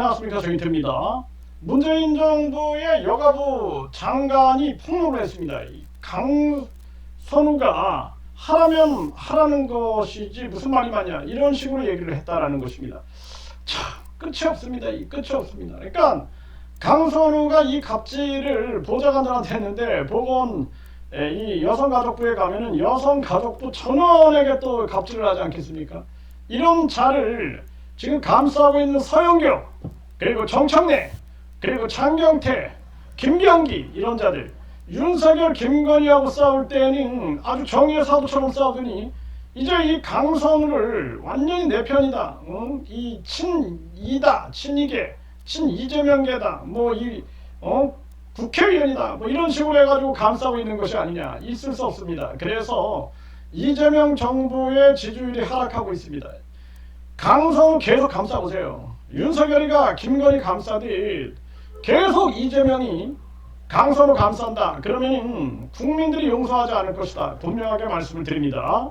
안녕하십니까 조인태입니다. 문재인 정부의 여가부 장관이 폭로를 했습니다. 이 강선우가 하라면 하라는 것이지 무슨 말이 많냐 이런 식으로 얘기를 했다라는 것입니다. 참 끝이 없습니다. 이 끝이 없습니다. 그러니까 강선우가 이 갑질을 보좌관들한테 했는데 보건 에, 이 여성가족부에 가면은 여성가족부 전원에게 또 갑질을 하지 않겠습니까? 이런 자를 지금 감싸고 있는 서영교 그리고 정청래 그리고 장경태 김병기 이런 자들. 윤석열 김건희하고 싸울 때는 아주 정의의 사도처럼 싸우더니 이제 이 강선우를 완전히 내 편이다. 어? 이 친이다 친이계 친이재명계다. 뭐이 어? 국회의원이다. 뭐 이런 식으로 해가지고 감싸고 있는 것이 아니냐. 있을 수 없습니다. 그래서 이재명 정부의 지지율이 하락하고 있습니다 강성우 계속 감싸보세요. 윤석열이가 김건희 감싸듯 계속 이재명이 강성우 감싼다. 그러면 국민들이 용서하지 않을 것이다. 분명하게 말씀을 드립니다.